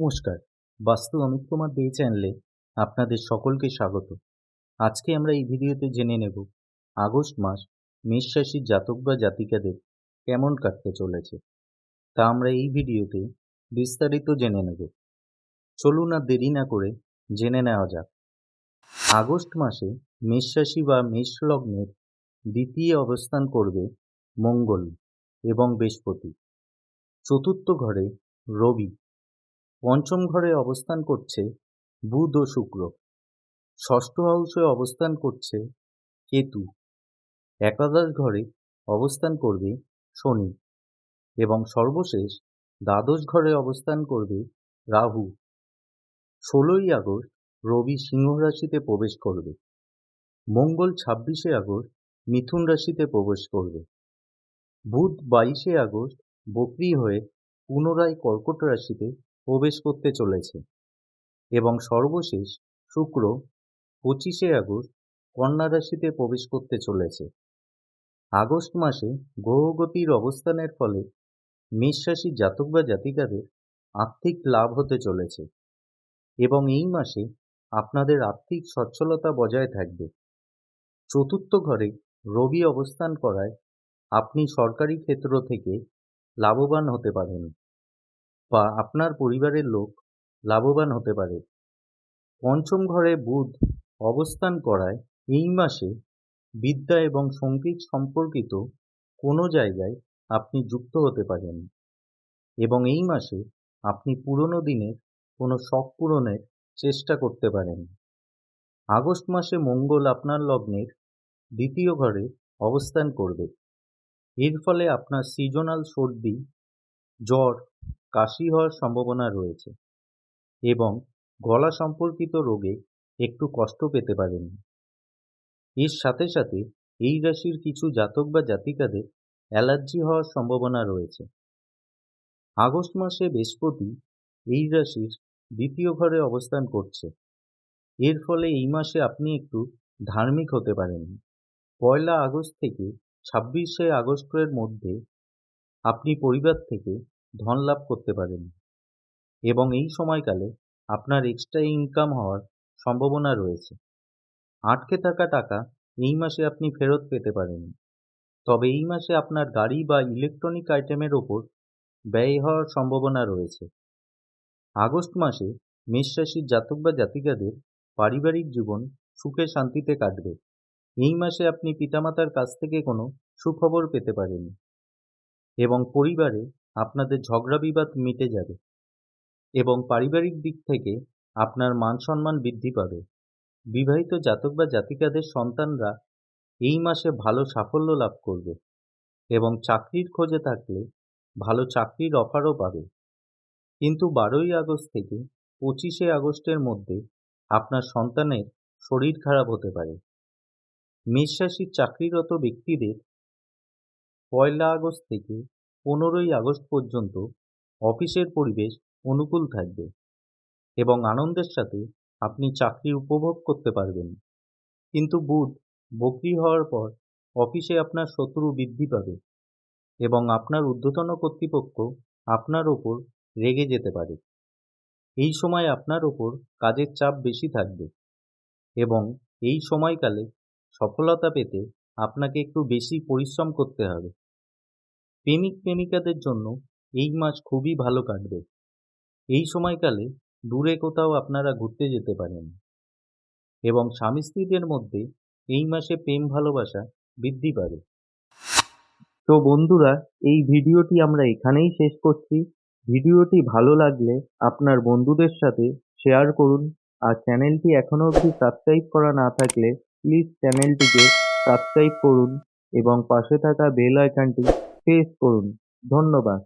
নমস্কার। বাস্তু অমিত কুমার দে চ্যানেলে আপনাদের সকলকে স্বাগত। আজকে আমরা এই ভিডিওতে জেনে নেব, আগস্ট মাস মেষ রাশির জাতক বা জাতিকাদের কেমন কাটতে চলেছে। তা আমরা এই ভিডিওতে বিস্তারিত জেনে নেব। চলুন আর দেরি না করে জেনে নেওয়া যাক। আগস্ট মাসে মেষ রাশি বা মেষ লগ্নের দ্বিতীয় অবস্থান করবে মঙ্গল এবং বৃহস্পতি। চতুর্থ ঘরে রবি। পঞ্চম ঘরে অবস্থান করছে বুধ ও শুক্র। ষষ্ঠ হাউসে অবস্থান করছে কেতু। একাদশ ঘরে অবস্থান করবে শনি এবং সর্বশেষ দ্বাদশ ঘরে অবস্থান করবে রাহু। ষোলোই আগস্ট রবি সিংহ রাশিতে প্রবেশ করবে। মঙ্গল ছাব্বিশে আগস্ট মিথুন রাশিতে প্রবেশ করবে। বুধ বাইশে আগস্ট বকরি হয়ে পুনরায় কর্কট রাশিতে প্রবেশ করতে চলেছে এবং সর্বশেষ শুক্র পঁচিশে আগস্ট কন্যা রাশিতে প্রবেশ করতে চলেছে। আগস্ট মাসে গ্রহগতির অবস্থানের ফলে মেষ রাশির জাতক বা জাতিকাদের আর্থিক লাভ হতে চলেছে এবং এই মাসে আপনাদের আর্থিক সচ্ছলতা বজায় থাকবে। চতুর্থ ঘরে রবি অবস্থান করায় আপনি সরকারি ক্ষেত্র থেকে লাভবান হতে পারেন। বা আপনার পরিবারের লোক লাভবান হতে পারে। পঞ্চম ঘরে বুধ অবস্থান করায় এই মাসে বিদ্যা এবং সংগীত সম্পর্কিত কোনো জায়গায় আপনি যুক্ত হতে পারেন। এবং এই মাসে আপনি পুরনো দিনের কোনো শখ পূরণের চেষ্টা করতে পারেন। আগস্ট মাসে মঙ্গল আপনার লগ্নের দ্বিতীয় ঘরে অবস্থান করবে। এর ফলে আপনার সিজনাল সর্দি, জ্বর কাশি হওয়ার সম্ভাবনা রয়েছে এবং গলা সম্পর্কিত রোগে একটু কষ্ট পেতে পারেন এর সাথে সাথে এই রাশির কিছু জাতক বা জাতিকাদের অ্যালার্জি হওয়ার সম্ভাবনা রয়েছে। আগস্ট মাসে বৃহস্পতি এই রাশির দ্বিতীয় ঘরে অবস্থান করছে। এর ফলে এই মাসে আপনি একটু ধার্মিক হতে পারেন পয়লা আগস্ট থেকে ছাব্বিশে আগস্টের মধ্যে আপনি পরিবার থেকে ধন লাভ করতে পারেন। এবং এই সময়কালে আপনার এক্সট্রা ইনকাম হওয়ার সম্ভাবনা রয়েছে। আটকে থাকা টাকা এই মাসে আপনি ফেরত পেতে পারেন। তবে এই মাসে আপনার গাড়ি বা ইলেকট্রনিক আইটেমের ওপর ব্যয় হওয়ার সম্ভাবনা রয়েছে। আগস্ট মাসে মেষ রাশির জাতক বা জাতিকাদের পারিবারিক জীবন সুখে শান্তিতে কাটবে। এই মাসে আপনি পিতামাতার কাছ থেকে কোনো সুখবর পেতে পারেন। এবং পরিবারে আপনাদের ঝগড়া বিবাদ মিটে যাবে এবং পারিবারিক দিক থেকে আপনার মান সম্মান বৃদ্ধি পাবে। বিবাহিত জাতক বা জাতিকাদের সন্তানরা এই মাসে ভালো সাফল্য লাভ করবে এবং চাকরির খোঁজে থাকলে ভালো চাকরির অফারও পাবে। কিন্তু বারোই আগস্ট থেকে পঁচিশে আগস্টের মধ্যে আপনার সন্তানের শরীর খারাপ হতে পারে। মেষ রাশির চাকরিরত ব্যক্তিদের পয়লা আগস্ট থেকে পনেরোই আগস্ট পর্যন্ত অফিসের পরিবেশ অনুকূল থাকবে এবং আনন্দের সাথে আপনি চাকরি উপভোগ করতে পারবেন। কিন্তু বুধ বকরি হওয়ার পর অফিসে আপনার শত্রু বৃদ্ধি পাবে এবং আপনার ঊর্ধ্বতন কর্তৃপক্ষ আপনার ওপর রেগে যেতে পারে। এই সময় আপনার ওপর কাজের চাপ বেশি থাকবে এবং এই সময়কালে সফলতা পেতে আপনাকে একটু বেশি পরিশ্রম করতে হবে। প্রেমিক প্রেমিকাদের জন্য এই মাস খুবই ভালো কাটবে। এই সময়কালে দূরে কোথাও আপনারা ঘুরতে যেতে পারেন। এবং স্বামী স্ত্রীদের মধ্যে এই মাসে প্রেম ভালোবাসা বৃদ্ধি পাবে। তো বন্ধুরা, এই ভিডিওটি আমরা এখানেই শেষ করছি। ভিডিওটি ভালো লাগলে আপনার বন্ধুদের সাথে শেয়ার করুন। আর চ্যানেলটি এখনও অবধি সাবস্ক্রাইব করা না থাকলে প্লিজ চ্যানেলটিকে সাবস্ক্রাইব করুন এবং পাশে থাকা বেল আইকনটি প্রেস করুন। ধন্যবাদ।